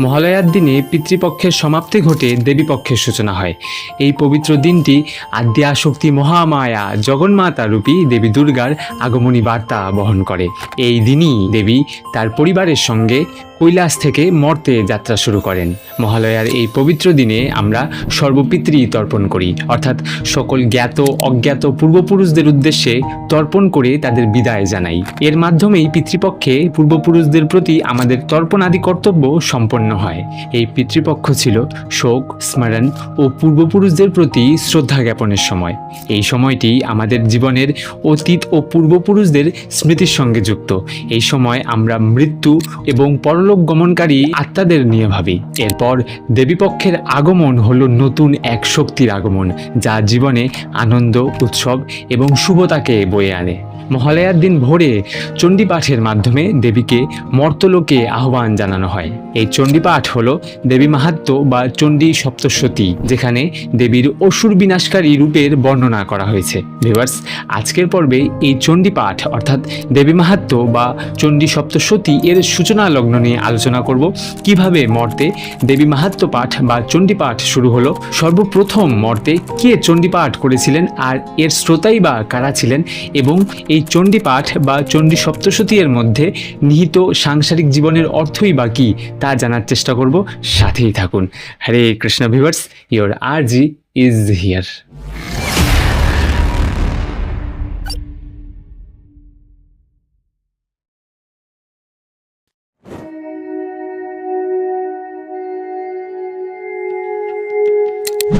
মহালয়ার দিনে পিতৃপক্ষের সমাপ্তি ঘটে দেবীপক্ষের সূচনা হয়। এই পবিত্র দিনটি আদ্যা শক্তি মহামায়া, জগন্মাতা রূপী দেবী দুর্গার আগমনী বার্তা বহন করে। এই দিনই দেবী তার পরিবারের সঙ্গে কৈলাস থেকে মর্তে যাত্রা শুরু করেন। মহালয়ার এই পবিত্র দিনে আমরা সর্বপিতৃ তর্পণ করি, অর্থাৎ সকল জ্ঞাত, অজ্ঞাত পূর্বপুরুষদের উদ্দেশ্যে তর্পণ করে তাদের বিদায় জানাই। এর মাধ্যমেই পিতৃপক্ষে পূর্বপুরুষদের প্রতি আমাদের তর্পণাদি কর্তব্য সম্পন্ন হয়। এই পিতৃপক্ষ ছিল শোক, স্মরণ ও পূর্বপুরুষদের প্রতি শ্রদ্ধা জ্ঞাপনের সময়। এই সময়টি আমাদের জীবনের অতীত ও পূর্বপুরুষদের স্মৃতির সঙ্গে যুক্ত। এই সময় আমরা মৃত্যু এবং পরলোক গমনকারী আত্মাদের নিয়ে ভাবি। এরপর দেবীপক্ষের আগমন হলো নতুন এক শক্তির আগমন, যা জীবনে আনন্দ, উৎসব এবং শুভতাকে বয়ে আনে। মহালয়ার দিন ভোরে চণ্ডীপাঠের মাধ্যমে দেবীকে মর্তলোকে আহ্বান জানানো হয়। এই চণ্ডীপাঠ হল দেবী মাহাত্ম বা চণ্ডী সপ্তশতী যেখানে দেবীর অসুর বিনাশকারী রূপের বর্ণনা করা হয়েছে। ভিভার্স আজকের পর্বে এই চণ্ডীপাঠ অর্থাৎ দেবী মাহাত্ম বা চণ্ডী সপ্তশতী এর সূচনা লগ্ন নিয়ে আলোচনা করব। কীভাবে মর্তে দেবী মাহাত্ম পাঠ বা চণ্ডীপাঠ শুরু হলো? সর্বপ্রথম মর্তে কে চণ্ডীপাঠ করেছিলেন আর এর শ্রোতাই বা কারা ছিলেন? এবং এই চণ্ডী পাঠ বা চণ্ডী সপ্তশতী এর মধ্যে নিহিত সাংসারিক জীবনের অর্থই বা কী তা জানার চেষ্টা করব। সাথেই থাকুন। Hare Krishna viewers your R G is here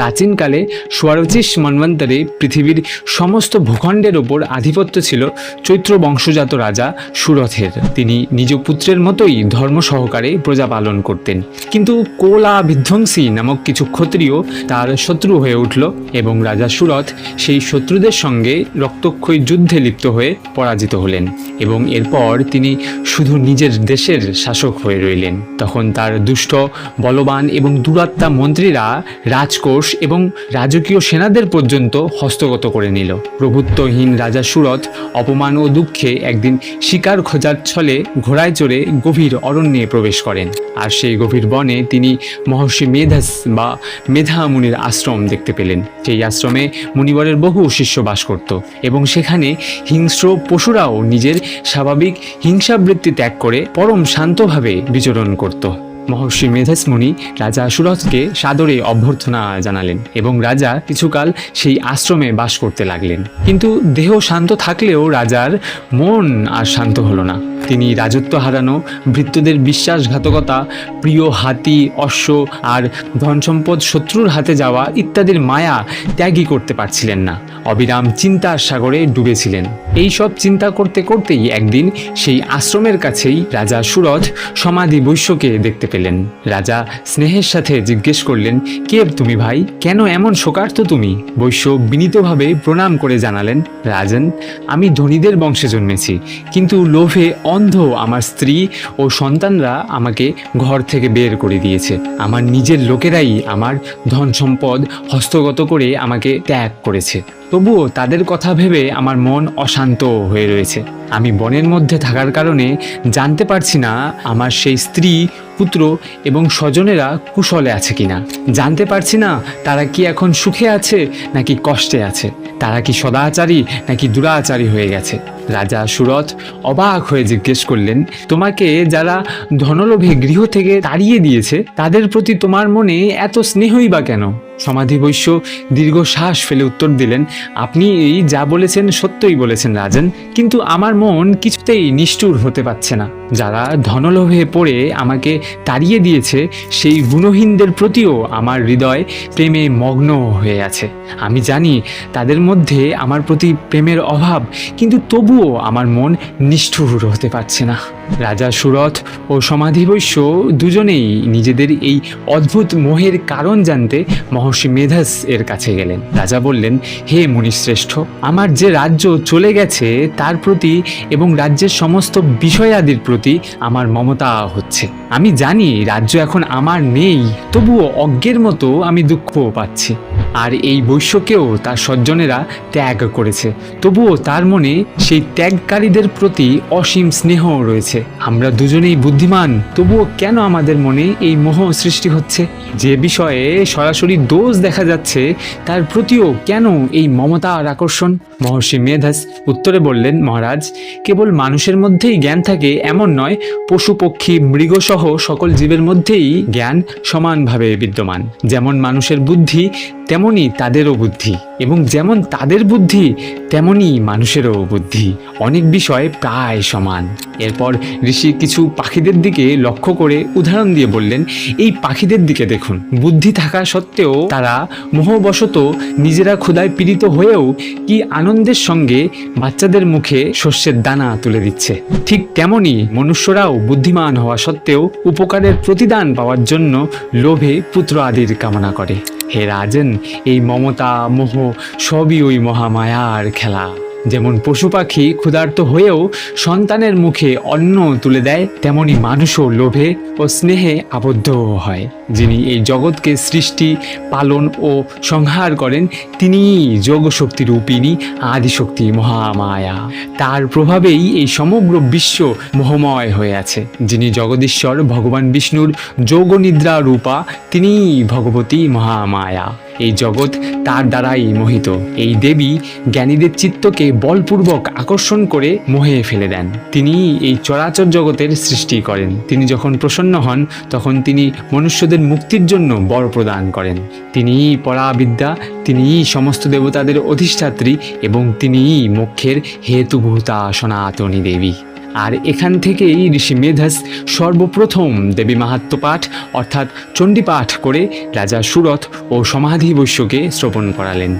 প্রাচীনকালে সোয়ারচিস মন্বন্তরে পৃথিবীর সমস্ত ভূখণ্ডের ওপর আধিপত্য ছিল চৈত্র বংশজাত রাজা সুরথের। তিনি নিজ পুত্রের মতোই ধর্ম সহকারে প্রজা পালন করতেন। কিন্তু কোলা বিধ্বংসী নামক কিছু ক্ষত্রিয় তার শত্রু হয়ে উঠল এবং রাজা সুরথ সেই শত্রুদের সঙ্গে রক্তক্ষয়ী যুদ্ধে লিপ্ত হয়ে পরাজিত হলেন এবং এরপর তিনি শুধু নিজের দেশের শাসক হয়ে রইলেন। তখন তার দুষ্ট, বলবান এবং দুরাত্মা মন্ত্রীরা রাজকোষ এবং রাজকীয় সেনাদের পর্যন্ত হস্তগত করে নিল। প্রভুত্বহীন রাজা সুরথ অপমান ও দুঃখে একদিন শিকার খোঁজার ছলে ঘোড়ায় চড়ে গভীর অরণ্যে প্রবেশ করেন। আর সেই গভীর বনে তিনি মহর্ষি মেধাস বা মেধা মুনির আশ্রম দেখতে পেলেন। সেই আশ্রমে মুনিবরের বহু শিষ্য বাস করত এবং সেখানে হিংস্র পশুরাও নিজের স্বাভাবিক হিংসাবৃত্তি ত্যাগ করে পরম শান্তভাবে বিচরণ করত। মহর্ষি মেধাস মুনি রাজা সুরথকে সাদরে অভ্যর্থনা জানালেন এবং রাজা কিছুকাল সেই আশ্রমে বাস করতে লাগলেন। কিন্তু দেহ শান্ত থাকলেও রাজার মন আর শান্ত হলো না। তিনি রাজত্ব হারানো, ভৃত্যদের বিশ্বাসঘাতকতা, প্রিয় হাতি, অশ্ব আর ধন সম্পদ শত্রুর হাতে যাওয়া ইত্যাদির মায়া ত্যাগই করতে পারছিলেন না। অবিরাম চিন্তার সাগরে ডুবেছিলেন। এই সব চিন্তা করতে করতেই একদিন সেই আশ্রমের কাছেই রাজা সুরথ সমাধি বৈশ্যকে দেখতে পেলেন। রাজা স্নেহের সাথে জিজ্ঞেস করলেন, কে তুমি ভাই? কেন এমন শোকার্ত তুমি? বৈশ্য বিনীতভাবে প্রণাম করে জানালেন, রাজন, আমি ধনীদের বংশে জন্মেছি, কিন্তু লোভে অন্ধ আমার স্ত্রী ও সন্তানরা আমাকে ঘর থেকে বের করে দিয়েছে। আমার নিজের লোকেরাই আমার ধন সম্পদ হস্তগত করে আমাকে ত্যাগ করেছে। তবুও তাদের কথা ভেবে আমার মন অশান্ত হয়ে রয়েছে। আমি বনের মধ্যে থাকার কারণে জানতে পারছি না আমার সেই স্ত্রী, পুত্র এবং স্বজনেরা কুশলে আছে কিনা। জানতে পারছি না তারা কি এখন সুখে আছে নাকি কষ্টে আছে। তারা কি সদাচারী নাকি দুরাচারী হয়ে গেছে। রাজা সুরথ অবাক হয়ে জিজ্ঞেস করলেন, তোমাকে যারা ধনলোভে গৃহ থেকে তাড়িয়ে দিয়েছে, তাদের প্রতি তোমার মনে এত স্নেহই বা কেন? সমাধি বৈশ্য দীর্ঘ শ্বাস ফেলে উত্তর দিলেন, আপনি এই যা বলেছেন সত্যই বলেছেন, রাজন। কিন্তু আমার মন কিছুতেই নিষ্ঠুর হতে পারছে না। যারা ধনলোভে পড়ে আমাকে তাড়িয়ে দিয়েছে, সেই গুণহীনদের প্রতিও আমার হৃদয় প্রেমে মগ্ন হয়ে আছে। আমি জানি তাদের মধ্যে আমার প্রতি প্রেমের অভাব, কিন্তু তবুও আমার মন নিষ্ঠুর হতে পারছে না। রাজা সুরথ ও সমাধিবৈশ্য দুজনেই নিজেদের এই অদ্ভুত মোহের কারণ জানতে মহর্ষি মেধাস এর কাছে গেলেন। রাজা বললেন, হে মুনিশ্রেষ্ঠ, আমার যে রাজ্য চলে গেছে, তার প্রতি এবং রাজ্যের সমস্ত বিষয়াদির প্রতি আমার মমতা হচ্ছে। আমি জানি রাজ্য এখন আমার নেই, তবুও অজ্ঞের মতো আমি দুঃখ পাচ্ছি। আর এই বৈশ্যকেও তার সজ্জনেরা ত্যাগ করেছে, তবুও তার মনে সেই ত্যাগকারীদের প্রতি অসীম স্নেহ রয়েছে। আমরা দুজনেই বুদ্ধিমান, তবুও কেন আমাদের মনে এই মোহ সৃষ্টি হচ্ছে? যে বিষয়ে সরাসরি দোষ দেখা যাচ্ছে, তার প্রতিও কেন এই মমতা আর আকর্ষণ? মহর্ষি মেধাস উত্তরে বললেন, মহারাজ, কেবল মানুষের মধ্যেই জ্ঞান থাকে এমন নয়, পশু, পক্ষী, মৃগসহ সকল জীবের মধ্যেই জ্ঞান সমানভাবে বিদ্যমান। যেমন মানুষের বুদ্ধি তেমনি তাদেরও বুদ্ধি এবং যেমন তাদের বুদ্ধি তেমনি মানুষেরও বুদ্ধি। অনেক বিষয় প্রায় সমান। এরপর ঋষি কিছু পাখিদের দিকে লক্ষ্য করে উদাহরণ দিয়ে বললেন, এই পাখিদের দিকে দেখুন। বুদ্ধি থাকা সত্ত্বেও তারা মোহবশত নিজেরা ক্ষুধায় পীড়িত হয়েও কি আনন্দের সঙ্গে বাচ্চাদের মুখে শস্যের দানা তুলে দিচ্ছে। ঠিক তেমনই মনুষ্যরাও বুদ্ধিমান হওয়া সত্ত্বেও উপকারের প্রতিদান পাওয়ার জন্য লোভে পুত্র আদির কামনা করে। হে রাজেন এই মমতা মোহ সবই ওই মহামায়ার খেলা। যেমন পশু পাখি ক্ষুধার্ত হয়েও সন্তানের মুখে অন্ন তুলে দেয়, তেমনি মানুষও লোভে ও স্নেহে আবদ্ধ হয়। যিনি এই জগৎকে সৃষ্টি, পালন ও সংহার করেন, তিনিই যোগশক্তি রূপিণী আদিশক্তি মহামায়া। তার প্রভাবেই এই সমগ্র বিশ্ব মোহময় হয়ে আছে। যিনি জগদীশ্বর, ভগবান বিষ্ণুর যোগনিদ্রা রূপা, তিনিই ভগবতী মহামায়া। এই জগৎ তার দ্বারাই মোহিত। এই দেবী জ্ঞানীদের চিত্তকে বলপূর্বক আকর্ষণ করে মোহে ফেলে দেন। তিনি এই চরাচর জগতের সৃষ্টি করেন। তিনি যখন প্রসন্ন হন, তখন তিনি মনুষ্যদের মুক্তির জন্য বর প্রদান করেন। তিনিই পরাবিদ্যা তিনিই সমস্ত দেবতাদের অধিষ্ঠাত্রী এবং তিনিই মোক্ষের হেতুভূতা সনাতনী দেবী। আর এখান থেকেই ঋষি মেধাস সর্বপ্রথম দেবী মাহাত্ম পাঠ, অর্থাৎ চণ্ডী পাঠ করে রাজা সুরথ ও সমাধি বৈশ্যকে শ্রবণ করালেন।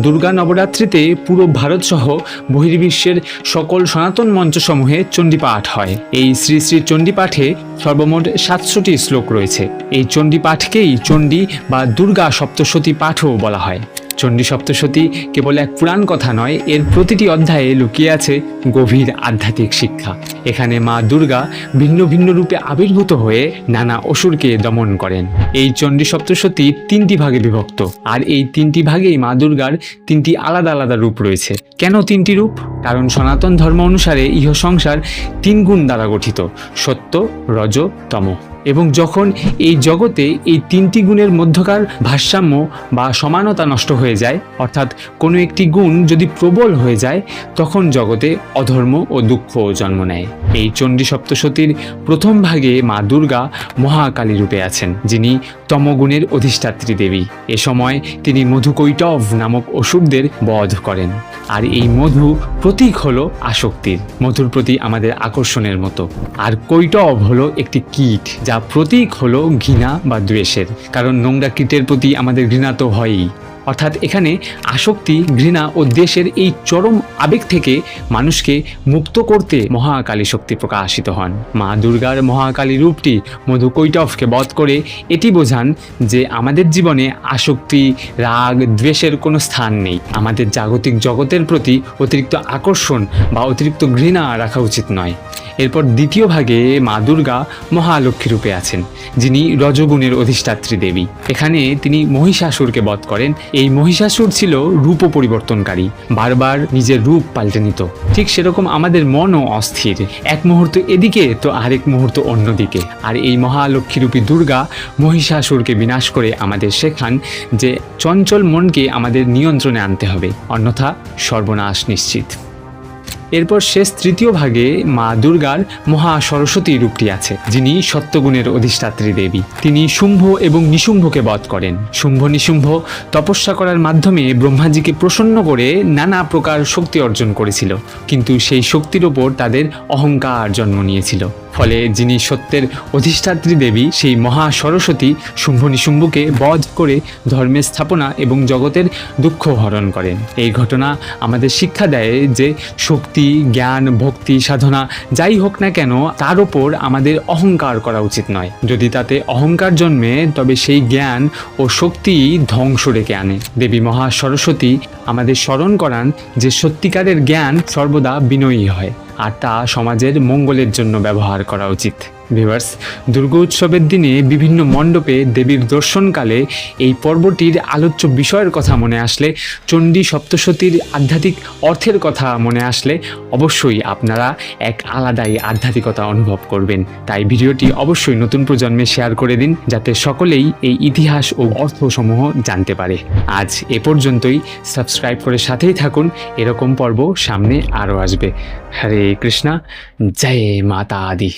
দুর্গা নবরাত্রিতে পুরো ভারতসহ বহির্বিশ্বের সকল সনাতন মঞ্চসমূহে চণ্ডীপাঠ হয়। এই শ্রী শ্রী চণ্ডীপাঠে সর্বমোট সাতশোটি শ্লোক রয়েছে। এই চণ্ডীপাঠকেই চণ্ডী বা দুর্গা সপ্তশতী পাঠও বলা হয়। চণ্ডী সপ্তশতী কেবল এক পুরাণ কথা নয়, এর প্রতিটি অধ্যায়ে লুকিয়ে আছে গভীর আধ্যাত্মিক শিক্ষা। এখানে মা দুর্গা ভিন্ন ভিন্ন রূপে আবির্ভূত হয়ে নানা অসুরকে দমন করেন। এই চণ্ডী সপ্তশতী তিনটি ভাগে বিভক্ত। আর এই তিনটি ভাগেই মা দুর্গার তিনটি আলাদা আলাদা রূপ রয়েছে। কেন তিনটি রূপ? কারণ সনাতন ধর্ম অনুসারে ইহ সংসার তিন গুণ দ্বারা গঠিত, সত্য, রজ, তম। এবং যখন এই জগতে এই তিনটি গুণের মধ্যকার ভারসাম্য বা সমানতা নষ্ট হয়ে যায়, অর্থাৎ কোনো একটি গুণ যদি প্রবল হয়ে যায়, তখন জগতে অধর্ম ও দুঃখ জন্ম নেয়। এই চণ্ডী সপ্তশতীর প্রথম ভাগে মা দুর্গা মহাকালী রূপে আছেন, যিনি তমগুণের অধিষ্ঠাত্রী দেবী। এ সময় তিনি মধুকৈটভ নামক অসুরদের বধ করেন। আর এই মধু প্রতীক হলো আসক্তির, মধুর প্রতি আমাদের আকর্ষণের মতো। আর কৈটব হলো একটি কীট, যা প্রতীক হলো ঘৃণা বা দ্বেষের, কারণ নোংরা কীটের প্রতি আমাদের ঘৃণা তো হয়ই। অর্থাৎ এখানে আসক্তি, ঘৃণা ও দেশের এই চরম আবেগ থেকে মানুষকে মুক্ত করতে মহাকালী শক্তি প্রকাশিত হন। মা দুর্গার মহাকালী রূপটি মধু কৈটভকে বধ করে এটি বোঝান যে আমাদের জীবনে আসক্তি, রাগ, দ্বেষের কোনো স্থান নেই। আমাদের জাগতিক জগতের প্রতি অতিরিক্ত আকর্ষণ বা অতিরিক্ত ঘৃণা রাখা উচিত নয়। এরপর দ্বিতীয় ভাগে মা দুর্গা মহালক্ষ্মী রূপে আছেন, যিনি রজগুণের অধিষ্ঠাত্রী দেবী। এখানে তিনি মহিষাসুরকে বধ করেন। এই মহিষাসুর ছিল রূপ পরিবর্তনকারী, বারবার নিজের রূপ পাল্টে নিত। ঠিক সেরকম আমাদের মনও অস্থির। এক মুহূর্ত এদিকে, তো আরেক মুহূর্ত অন্যদিকে আর এই মহালক্ষ্মীরূপী দুর্গা মহিষাসুরকে বিনাশ করে আমাদের শেখান যে চঞ্চল মনকে আমাদের নিয়ন্ত্রণে আনতে হবে, অন্যথা সর্বনাশ নিশ্চিত। এরপর শেষ তৃতীয় ভাগে মা দুর্গার মহা সরস্বতী রূপটি আছে, যিনি সত্যগুণের অধিষ্ঠাত্রী দেবী। তিনি শুম্ভ এবং নিশুম্ভকে বধ করেন। শুম্ভ, নিশুম্ভ তপস্যা করার মাধ্যমে ব্রহ্মাজিকে প্রসন্ন করে নানা প্রকার শক্তি অর্জন করেছিল, কিন্তু সেই শক্তির ওপর তাদের অহংকার জন্ম নিয়েছিল। ফলে যিনি সত্যের অধিষ্ঠাত্রী দেবী, সেই মহা সরস্বতী শুম্ভ নিশুম্ভকে বধ করে ধর্মের স্থাপনা এবং জগতের দুঃখ হরণ করেন। এই ঘটনা আমাদের শিক্ষা দেয় যে শক্তি, জ্ঞান, ভক্তি, সাধনা যাই হোক না কেন, তার ওপর আমাদের অহংকার করা উচিত নয়। যদি তাতে অহংকার জন্মে, তবে সেই জ্ঞান ও শক্তি ধ্বংস ডেকে আনে। দেবী মহা সরস্বতী আমাদের স্মরণ করান যে সত্যিকারের জ্ঞান সর্বদা বিনয়ী হয়। আর তা সমাজের মঙ্গলের জন্য ব্যবহার করা উচিত। ভিভার্স দুর্গা উৎসবের দিনে বিভিন্ন মণ্ডপে দেবীর দর্শনকালে এই পর্বটির আলোচ্য বিষয়ের কথা মনে আসলে, চণ্ডী সপ্তশতীর আধ্যাত্মিক অর্থের কথা মনে আসলে, অবশ্যই আপনারা এক আলাদাই আধ্যাত্মিকতা অনুভব করবেন। তাই ভিডিওটি অবশ্যই নতুন প্রজন্মে শেয়ার করে দিন, যাতে সকলেই এই ইতিহাস ও অর্থসমূহ জানতে পারে। আজ এ পর্যন্তই, সাবস্ক্রাইব করে সাথেই থাকুন, এরকম পর্ব সামনে আরও আসবে। হরে কৃষ্ণা, জয় মাতা আদি